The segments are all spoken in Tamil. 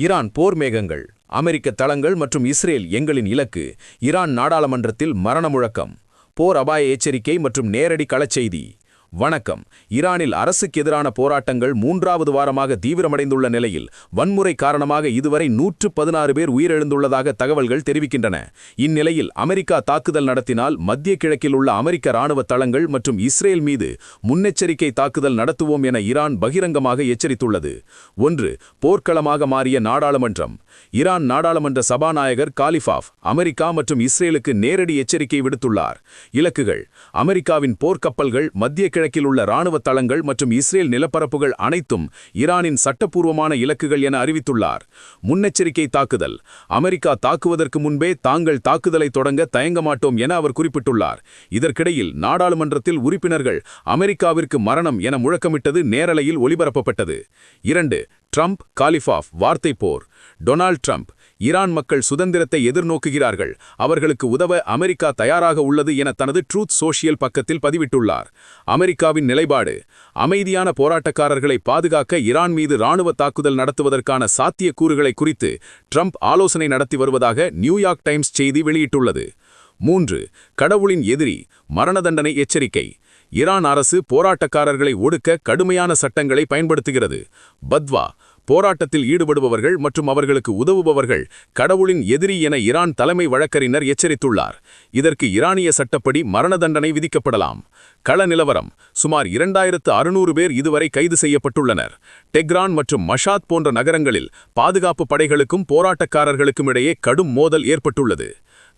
ஈரான் போர் மேகங்கள் அமெரிக்க தளங்கள் மற்றும் இஸ்ரேல் எங்களின் இலக்கு ஈரான் நாடாளுமன்றத்தில் மரண முழக்கம் போர் அபாய எச்சரிக்கை மற்றும் நேரடி களச்செய்தி வணக்கம். ஈரானில் அரசுக்கு எதிரான போராட்டங்கள் மூன்றாவது வாரமாக தீவிரமடைந்துள்ள நிலையில் வன்முறை காரணமாக இதுவரை நூற்று பதினாறு பேர் உயிரிழந்துள்ளதாக தகவல்கள் தெரிவிக்கின்றன. இந்நிலையில் அமெரிக்கா தாக்குதல் நடத்தினால் மத்திய கிழக்கில் உள்ள அமெரிக்க ராணுவ தளங்கள் மற்றும் இஸ்ரேல் மீது முன்னெச்சரிக்கை தாக்குதல் நடத்துவோம் என ஈரான் பகிரங்கமாக எச்சரித்துள்ளது. ஒன்று போர்க்களமாக மாறிய நாடாளுமன்றம். ஈரான் நாடாளுமன்ற சபாநாயகர் காலிஃபாஃப் அமெரிக்கா மற்றும் இஸ்ரேலுக்கு நேரடி எச்சரிக்கை விடுத்துள்ளார். இலக்குகள் அமெரிக்காவின் போர்க்கப்பல்கள் மத்திய வடகிழக்கில் உள்ள இராணுவ தளங்கள் மற்றும் இஸ்ரேல் நிலப்பரப்புகள் அனைத்தும் ஈரானின் சட்டப்பூர்வமான இலக்குகள் என அறிவித்துள்ளார். முன்னெச்சரிக்கை தாக்குதல். அமெரிக்கா தாக்குவதற்கு முன்பே தாங்கள் தாக்குதலை தொடங்க தயங்க மாட்டோம் என அவர் குறிப்பிட்டுள்ளார். இதற்கிடையில் நாடாளுமன்றத்தில் உறுப்பினர்கள் அமெரிக்காவிற்கு மரணம் என முழக்கமிட்டது நேரலையில் ஒளிபரப்பப்பட்டது. இரண்டு ட்ரம்ப் காலிஃபாஃப் வார்த்தை போர். டொனால்ட் ட்ரம்ப் ஈரான் மக்கள் சுதந்திரத்தை எதிர்நோக்குகிறார்கள். அவர்களுக்கு உதவ அமெரிக்கா தயாராக உள்ளது என தனது ட்ரூத் சோஷியல் பக்கத்தில் பதிவிட்டுள்ளார். அமெரிக்காவின் நிலைப்பாடு அமைதியான போராட்டக்காரர்களை பாதுகாக்க ஈரான் மீது ராணுவ தாக்குதல் நடத்துவதற்கான சாத்தியக்கூறுகளை குறித்து ட்ரம்ப் ஆலோசனை நடத்தி வருவதாக நியூயார்க் டைம்ஸ் செய்தி வெளியிட்டுள்ளது. மூன்று கடவுளின் எதிரி மரண தண்டனை எச்சரிக்கை. ஈரான் அரசு போராட்டக்காரர்களை ஒடுக்க கடுமையான சட்டங்களை பயன்படுத்துகிறது. பத்வா போராட்டத்தில் ஈடுபடுபவர்கள் மற்றும் அவர்களுக்கு உதவுபவர்கள் கடவுளின் எதிரி என ஈரான் தலைமை வழக்கறிஞர் எச்சரித்துள்ளார். இதற்கு ஈரானிய சட்டப்படி மரண தண்டனை விதிக்கப்படலாம். கள நிலவரம் சுமார் இரண்டாயிரத்து அறுநூறு பேர் இதுவரை கைது செய்யப்பட்டுள்ளனர். டெக்ரான் மற்றும் மஷாத் போன்ற நகரங்களில் பாதுகாப்பு படைகளுக்கும் போராட்டக்காரர்களுக்கும் இடையே கடும் மோதல் ஏற்பட்டுள்ளது.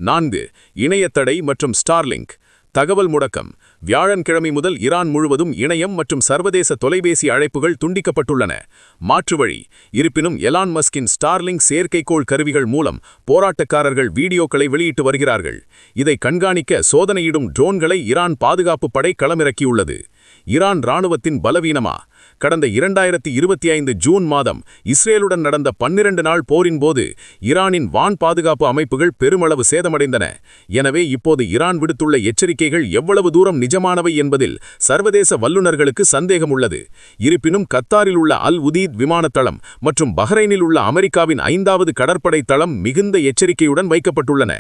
நான்கு இணையத்தடை மற்றும் ஸ்டார்லிங்க் தகவல் முடக்கம் வியாழன்கிழமை முதல் ஈரான் முழுவதும் இணையம் மற்றும் சர்வதேச தொலைபேசி அழைப்புகள் துண்டிக்கப்பட்டுள்ளன. மாற்று வழி இருப்பினும் எலான் மஸ்கின் ஸ்டார்லிங் செயற்கைக்கோள் கருவிகள் மூலம் போராட்டக்காரர்கள் வீடியோக்களை வெளியிட்டு வருகிறார்கள். இதை கண்காணிக்க சோதனையிடும் ட்ரோன்களை ஈரான் பாதுகாப்பு படை களமிறக்கியுள்ளது. ஈரான் இராணுவத்தின் பலவீனமா? கடந்த இரண்டாயிரத்தி இருபத்தி ஐந்து ஜூன் மாதம் இஸ்ரேலுடன் நடந்த பன்னிரண்டு நாள் போரின் போது ஈரானின் வான் பாதுகாப்பு அமைப்புகள் பெருமளவு சேதமடைந்தன. எனவே இப்போது ஈரான் விடுத்துள்ள எச்சரிக்கைகள் எவ்வளவு தூரம் நிஜமானவை என்பதில் சர்வதேச வல்லுநர்களுக்கு சந்தேகம் உள்ளது இருப்பினும் கத்தாரில் உள்ள அல் உதீத் விமானத்தளம் மற்றும் பஹ்ரைனில் உள்ள அமெரிக்காவின் ஐந்தாவது கடற்படை தளம் மிகுந்த எச்சரிக்கையுடன் வைக்கப்பட்டுள்ளன.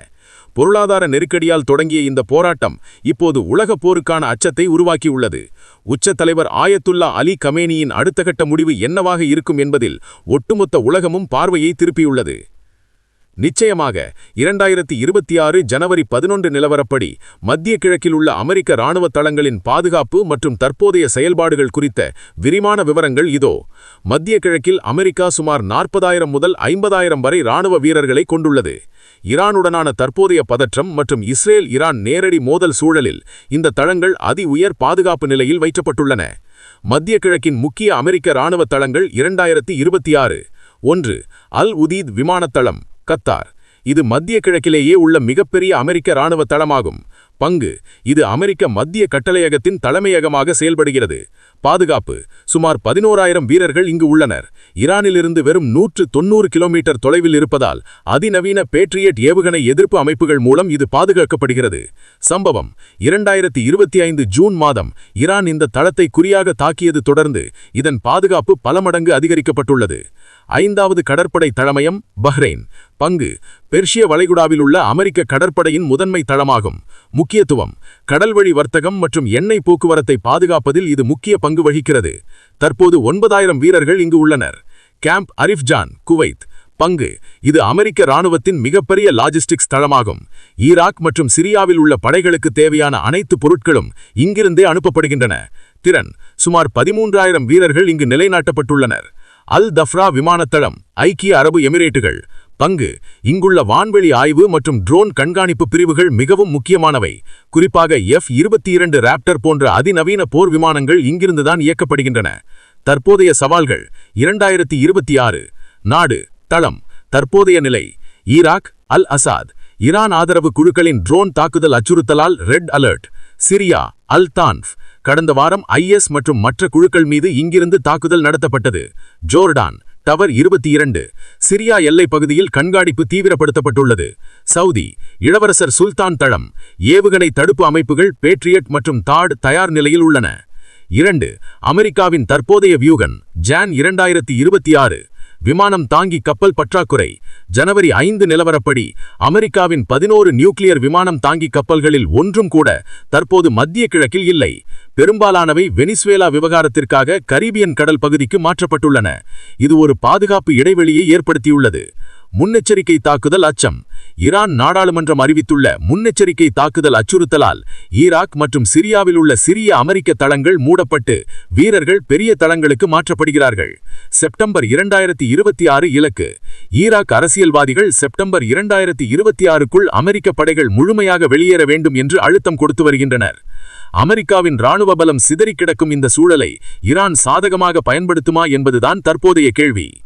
பொருளாதார நெருக்கடியால் தொடங்கிய இந்த போராட்டம் இப்போது உலக போருக்கான அச்சத்தை உருவாக்கியுள்ளது. உச்ச தலைவர் ஆயத்துல்லா அலி கமேனியின் அடுத்த கட்ட முடிவு என்னவாக இருக்கும் என்பதில் ஒட்டுமொத்த உலகமும் பார்வையை திருப்பியுள்ளது. நிச்சயமாக இரண்டாயிரத்தி இருபத்தி ஆறு ஜனவரி பதினொன்று நிலவரப்படி மத்திய கிழக்கில் உள்ள அமெரிக்க இராணுவ தளங்களின் பாதுகாப்பு மற்றும் தற்போதைய செயல்பாடுகள் குறித்த விரிவான விவரங்கள் இதோ. மத்திய கிழக்கில் அமெரிக்கா சுமார் நாற்பதாயிரம் முதல் ஐம்பதாயிரம் வரை இராணுவ வீரர்களை கொண்டுள்ளது. ஈரானுடனான தற்போதைய பதற்றம் மற்றும் இஸ்ரேல் ஈரான் நேரடி மோதல் சூழலில் இந்த தளங்கள் அதி உயர் பாதுகாப்பு நிலையில் வைக்கப்பட்டுள்ளன. மத்திய கிழக்கின் முக்கிய அமெரிக்க இராணுவ தளங்கள் இரண்டாயிரத்தி இருபத்தி ஆறு. ஒன்று அல் உதீத் விமானத்தளம். கத்தார். இது மத்திய கிழக்கிலேயே உள்ள மிகப்பெரிய அமெரிக்க இராணுவ தளமாகும். பங்கு இது அமெரிக்க மத்திய கட்டளையகத்தின் தலைமையகமாக செயல்படுகிறது. பாதுகாப்பு சுமார் பதினோராயிரம் வீரர்கள் இங்கு உள்ளனர். ஈரானிலிருந்து வெறும் நூற்று தொன்னூறு கிலோமீட்டர் தொலைவில் இருப்பதால் அதிநவீன பேட்ரியட் ஏவுகணை எதிர்ப்பு அமைப்புகள் மூலம் இது பாதுகாக்கப்படுகிறது. சம்பவம் இரண்டாயிரத்தி இருபத்தி ஐந்து ஜூன் மாதம் ஈரான் இந்த தளத்தை குறியாக தாக்கியது தொடர்ந்து இதன் பாதுகாப்பு பல மடங்கு அதிகரிக்கப்பட்டுள்ளது. ஐந்தாவது கடற்படை தளமயம் பஹ்ரைன். பங்கு பெர்ஷிய வளைகுடாவில் உள்ள அமெரிக்க கடற்படையின் முதன்மை தளமாகும். முக்கியத்துவம் கடல்வழி வர்த்தகம் மற்றும் எண்ணெய் போக்குவரத்தை பாதுகாப்பதில் இது முக்கிய பங்கு வகிக்கிறது. தற்போது ஒன்பதாயிரம் வீரர்கள் இங்கு உள்ளனர். Camp Arifjan Kuwait. பங்கு இது அமெரிக்க இராணுவத்தின் மிகப்பெரிய லாஜிஸ்டிக்ஸ் தளமாகும். ஈராக் மற்றும் சிரியாவில் உள்ள படைகளுக்கு தேவையான அனைத்து பொருட்களும் இங்கிருந்தே அனுப்பப்படுகின்றன. திறன் சுமார் பதிமூன்றாயிரம் வீரர்கள் இங்கு நிலைநாட்டப்பட்டுள்ளனர். அல் தஃப்ரா விமானத்தளம் ஐக்கிய அரபு எமிரேட்டுகள். பங்கு இங்குள்ள வான்வெளி ஆய்வு மற்றும் ட்ரோன் கண்காணிப்பு பிரிவுகள் மிகவும் முக்கியமானவை. குறிப்பாக எஃப் இருபத்தி இரண்டு ராப்டர் போன்ற அதிநவீன போர் விமானங்கள் இங்கிருந்துதான் இயக்கப்படுகின்றன. தற்போதைய சவால்கள் இரண்டாயிரத்தி இருபத்தி ஆறு. நாடு தளம் தற்போதைய நிலை ஈராக் அல் அசாத். ஈரான் ஆதரவு குழுக்களின் ட்ரோன் தாக்குதல் அச்சுறுத்தலால் red alert. Syria al Tanf. கடந்த வாரம் ஐஎஸ் மற்றும் மற்ற குழுக்கள் மீது இங்கிருந்து தாக்குதல் நடத்தப்பட்டது. ஜோர்டான் டவர் இருபத்தி இரண்டு சிரியா எல்லைப் பகுதியில் கண்காணிப்பு தீவிரப்படுத்தப்பட்டுள்ளது. சவுதி இளவரசர் சுல்தான் தளம் ஏவுகணை தடுப்பு அமைப்புகள் பேட்ரியட் மற்றும் தாட் தயார் நிலையில் உள்ளன. இரண்டு அமெரிக்காவின் தற்போதைய வியூகன் ஜான் இரண்டாயிரத்தி இருபத்தி ஆறு விமானம் தாங்கி கப்பல் பற்றாக்குறை ஜனவரி ஐந்து நிலவரப்படி அமெரிக்காவின் பதினோரு நியூக்ளியர் விமானம் தாங்கி கப்பல்களில் ஒன்றும் கூட தற்போது மத்திய கிழக்கில் இல்லை. பெரும்பாலானவை வெனிசுவேலா விவகாரத்திற்காக கரீபியன் கடல் பகுதிக்கு மாற்றப்பட்டுள்ளன. இது ஒரு பாதுகாப்பு இடைவெளியை ஏற்படுத்தியுள்ளது. முன்னெச்சரிக்கை தாக்குதல் அச்சம். ஈரான் நாடாளுமன்றம் அறிவித்துள்ள முன்னெச்சரிக்கை தாக்குதல் அச்சுறுத்தலால் ஈராக் மற்றும் சிரியாவில் உள்ள சிறிய அமெரிக்க தளங்கள் மூடப்பட்டு வீரர்கள் பெரிய தளங்களுக்கு மாற்றப்படுகிறார்கள். செப்டம்பர் இரண்டாயிரத்தி இருபத்தி ஆறு இலக்கு. ஈராக் அரசியல்வாதிகள் செப்டம்பர் இரண்டாயிரத்தி இருபத்தி ஆறுக்குள் அமெரிக்க படைகள் முழுமையாக வெளியேற வேண்டும் என்று அழுத்தம் கொடுத்து வருகின்றனர். அமெரிக்காவின் ராணுவ பலம் சிதறிக் கிடக்கும் இந்த சூழலை ஈரான் சாதகமாக பயன்படுத்துமா என்பதுதான் தற்போதைய கேள்வி.